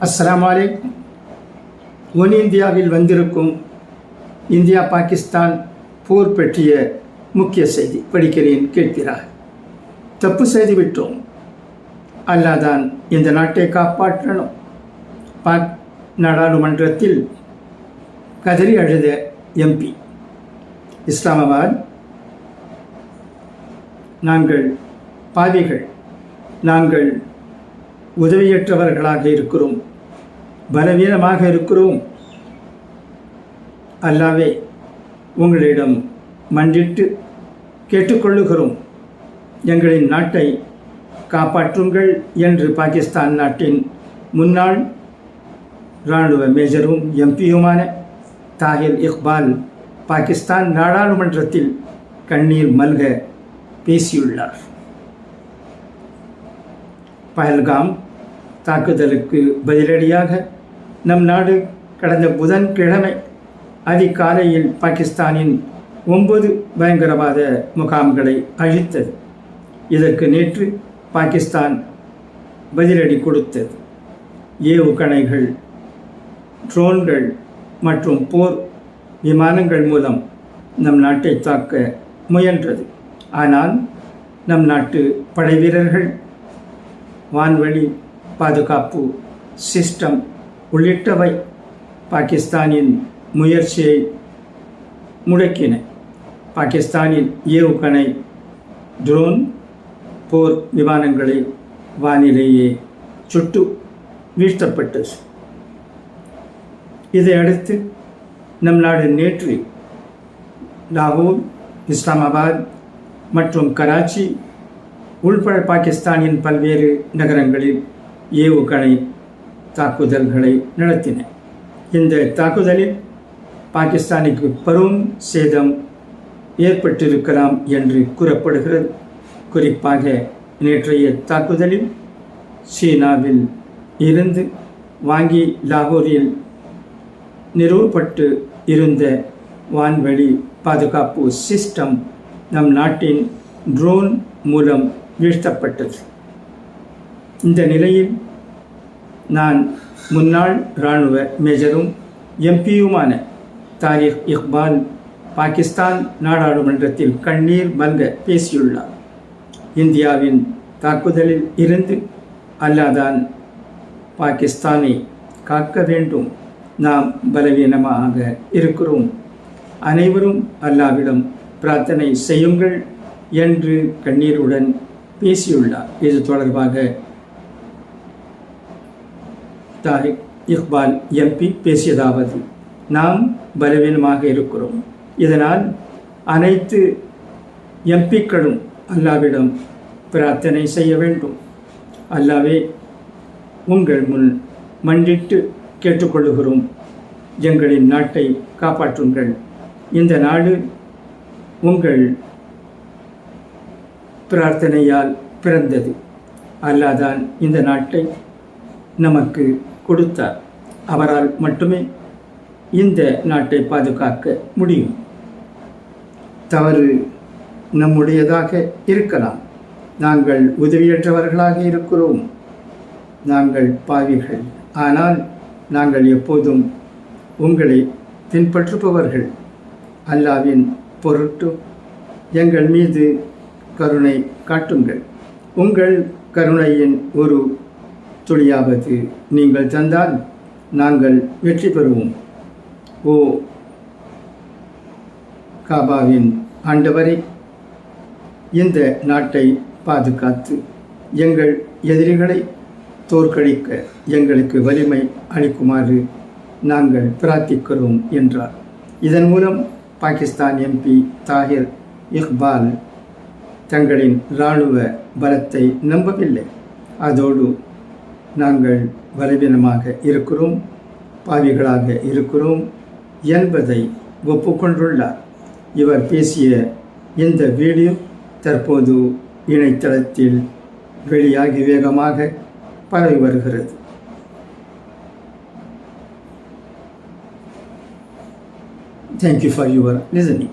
அஸ்லாம் அலைக்கும். ஒன் இந்தியாவில் வந்திருக்கும் இந்தியா பாகிஸ்தான் போர் பற்றிய முக்கிய செய்தி படிக்கிறேன் கேட்கிறார். தப்பு செய்து விட்டோம் அல்லாதான் இந்த நாட்டை காப்பாற்றணும். பாக் நாடாளுமன்றத்தில் கதறி அழுத எம்பி. இஸ்லாமாபாத் நாங்கள் பாவிகள். நாங்கள் உதவியற்றவர்களாக இருக்கிறோம். பலவீனமாக இருக்கிறோம். அல்லாவே உங்களிடம் மன்றிட்டு கேட்டுக்கொள்ளுகிறோம். எங்களின் நாட்டை காப்பாற்றுங்கள் என்று பாகிஸ்தான் நாட்டின் முன்னாள் இராணுவ மேஜரும் எம்பியுமான தாஹிர் இக்பால் பாகிஸ்தான் நாடாளுமன்றத்தில் கண்ணீர் மல்க பேசியுள்ளார். பஹல்காம் தாக்குதலுக்கு பதிலடியாக நம் நாடு கடந்த புதன்கிழமை அதிகாலையில் பாகிஸ்தானின் ஒன்பது பயங்கரவாத முகாம்களை அழித்தது. இதற்கு நேற்று பாகிஸ்தான் பதிலடி கொடுத்தது. ஏவுகணைகள் ட்ரோன்கள் மற்றும் போர் விமானங்கள் மூலம் நம் நாட்டை தாக்க முயன்றது. ஆனால் நம் நாட்டு படைவீரர்கள் வான்வழி பாதுகாப்பு சிஸ்டம் உள்ளிட்டவை பாகிஸ்தானின் முயற்சியை முடக்கின. பாகிஸ்தானின் ஏவுகணை ட்ரோன் போர் விமானங்களை வானிலேயே சுட்டு வீழ்த்தப்பட்டது. இதையடுத்து நம் நாடு நேற்று லாகூர் இஸ்லாமாபாத் மற்றும் கராச்சி உள்பட பாகிஸ்தானின் பல்வேறு நகரங்களில் ஏவுகணை தாக்குதல்களை நடத்தின. இந்த தாக்குதலில் பாகிஸ்தானுக்கு பெரும் சேதம் ஏற்பட்டிருக்கலாம் என்று கூறப்படுகிறது. குறிப்பாக நேற்றைய தாக்குதலில் சீனாவில் இருந்து வாங்கி லாகூரில் நிறுவப்பட்டு இருந்த வான்வழி பாதுகாப்பு சிஸ்டம் நம் நாட்டின் ட்ரோன் மூலம் வீழ்த்தப்பட்டது. இந்த நிலையில் நான் முன்னாள் இராணுவ மேஜரும் எம்பியுமான தாரிக் இக்பால் பாகிஸ்தான் நாடாளுமன்றத்தில் கண்ணீர் மல்க பேசியுள்ளார். இந்தியாவின் தாக்குதலில் இருந்து அல்லாதான் பாகிஸ்தானை காக்க வேண்டும். நாம் பலவீனமாக இருக்கிறோம். அனைவரும் அல்லாவிடம் பிரார்த்தனை செய்யுங்கள் என்று கண்ணீருடன் பேசியுள்ளார். இது தொடர்பாக தாரிக் இக்பால் எம்பி பேசியதாவது நாம் பலவீனமாக இருக்கிறோம். இதனால் அனைத்து எம்பிக்களும் அல்லாவிடம் பிரார்த்தனை செய்ய வேண்டும். அல்லாவே உங்கள் முன் மண்டிட்டு கேட்டுக்கொள்ளுகிறோம். எங்களின் நாட்டை காப்பாற்றுங்கள். இந்த நாடு உங்கள் பிரார்த்தனையால் பிறந்தது. அல்லாதான் இந்த நாட்டை நமக்கு கொடுத்தார். அவரால் மட்டுமே இந்த நாட்டை பாதுகாக்க முடியும். தவறு நம்முடையதாக இருக்கலாம். நாங்கள் உதவியற்றவர்களாக இருக்கிறோம். நாங்கள் பாவிகள். ஆனால் நாங்கள் எப்போதும் உங்களை பின்பற்றுபவர்கள். அல்லாவின் பொருட்டு எங்கள் மீது கருணை காட்டுங்கள். உங்கள் கருணையின் ஒரு துளியாவது நீங்கள் தந்தால் நாங்கள் வெற்றி பெறுவோம். ஓ காபாவின் ஆண்டவரை இந்த நாட்டை பாதுகாத்து எங்கள் எதிரிகளை தோற்கடிக்க எங்களுக்கு வலிமை அளிக்குமாறு நாங்கள் பிரார்த்திக்கிறோம் என்றார். இதன் மூலம் பாகிஸ்தான் எம்பி தாகிர் இக்பால் தங்களின் இராணுவ பலத்தை நம்பவில்லை. அதோடு நாங்கள் பலவீனமாக இருக்கிறோம் பாவிகளாக இருக்கிறோம் என்பதை ஒப்புக்கொண்டுள்ளார் இவர் பேசிய இந்த வீடியோ தற்போது இணையதளத்தில் வெளியாகி வேகமாக பரவி வருகிறது Thank you for your listening.